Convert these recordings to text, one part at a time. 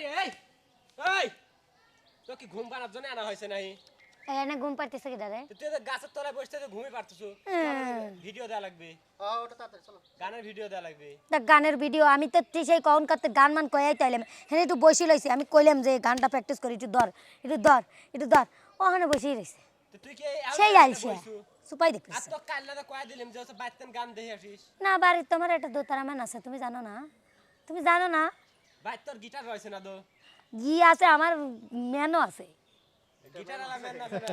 রে এই এই তো কি ঘুম পাড়ার জন্য আনা হয়েছে নাই এনে ঘুম পাইতেছে কি দাদা? তুই তো গাছের তলায় বসে থেকে ঘুমিয়ে পারতেছ ভিডিও দেওয়া লাগবে। ওটা তাড়াতাড়ি চলো। গানের ভিডিও দেওয়া লাগবে। তা গানের ভিডিও আমি তো তুই সেই কখন করতে গান মান কয়াই তাইলাম। হ্যাঁ একটু বসে লইছি আমি কইলাম যে গানটা প্র্যাকটিস করি একটু ধর একটু ধর একটু ধর। ওখানে বসেই তুই সেই আলমারিতে সুপাই আর তো কাল না কয়া দিলাম যে হচ্ছে বাইতেন গান দেখে আসিস। না বাড়ির তোমার একটা দোতারা মান আছে তুমি জানো না? তুমি জানো না? বাইর তোর গিটার রয়েছে না তো? জি আছে আমার ম্যানও আছে। গিটার আলা মেন আছে না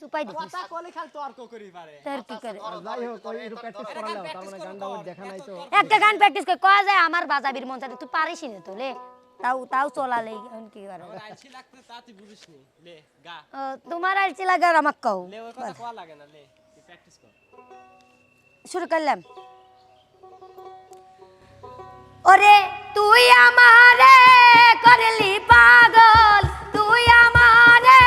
সুপাই দেখিস কথা কলে খাল তর্ক করি পারে। তার কি করে? যাই হোক ওই একটু প্র্যাকটিস এটা করা গান তার practice মানে দেখা নাই তো একটা গান প্র্যাকটিস করে কয়া যায় আমার বাজাবির মন চাই তুই পারিস না তো লে। তাও তাও চলালে এখন কি করে আমার আইছি লাগতে তা তুই বুঝিস নি লে গা। তোমার আলচি লাগে আর আমাকে কও। লে ওই কথা কোয়া লাগে না লে তুই প্র্যাকটিস কর। শুরু করলাম। ওরে, তুই আমারে করলি পাগল, তুই আমারে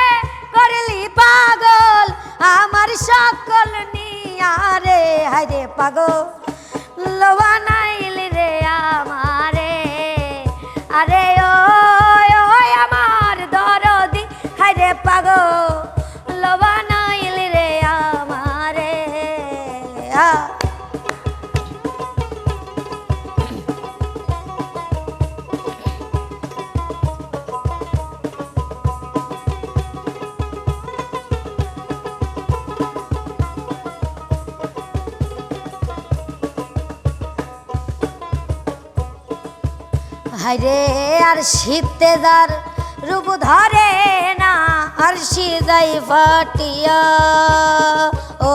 করলি পাগল, আমার সকল নিয়ারে হায়রে পাগল। লোবা নাইল রে আমারে, আরে ওই আমার দরদি হায়রে পাগল। হাইরে আর শীতে যার রূপ ধরে না, আর যাই ফাটিয়া। ও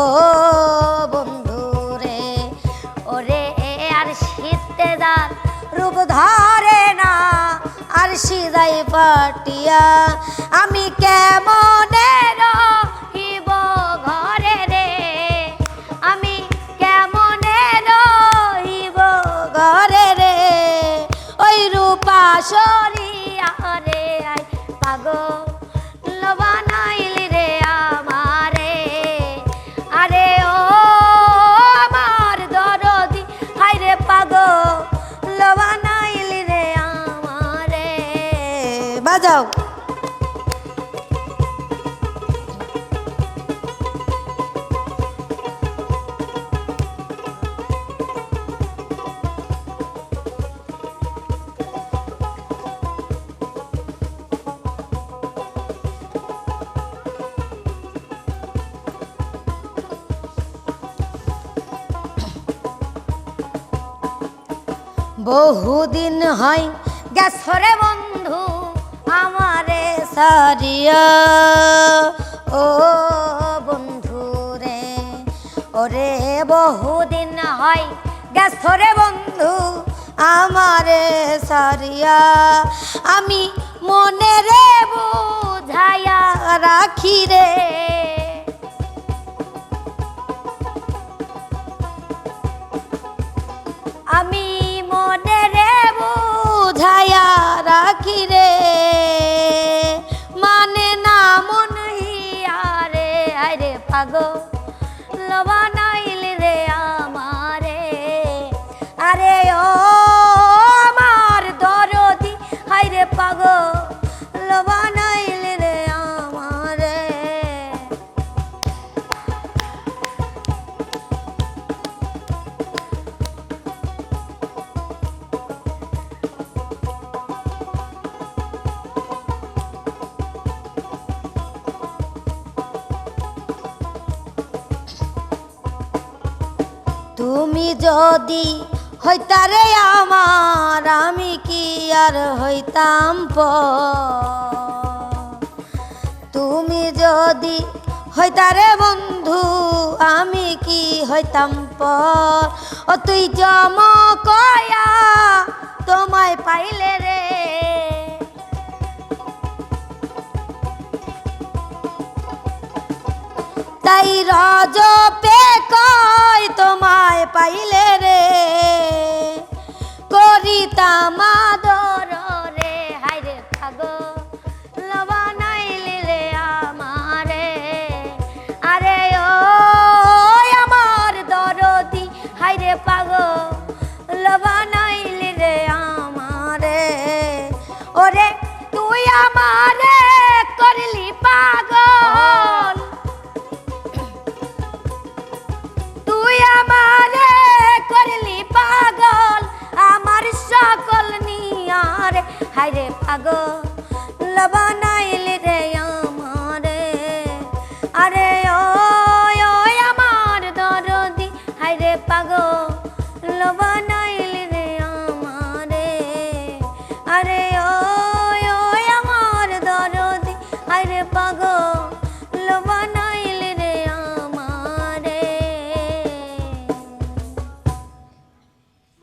বন্ধু রে, ওরে, আর শীতে যার রূপ ধরে না, আর যাই ফাটিয়া। আমি কেমনে বাজাও বহুদিন হয় গেছরে বন্ধু। আমারে সারিয়া ও বন্ধু রে ওরে বহুদিন হয় গেছরে বন্ধু, আমারে সারিয়া। আমি মনে রে বুঝাইয়া রাখি রে। আমি আরে পাগো তুমি যদি হইতারে আমার, আমি কি আর হইতাম প তুমি যদি হইতারে বন্ধু, আমি কি হইতাম প ও তুই জম কয়া তোমায় পাইলে রে। তাই রজ ওরে, তুই আমারে করলি পাগল। তুই আমারে করলি পাগল। আমার সকল নিয়ারে, হায়রে পাগল। বানাইলি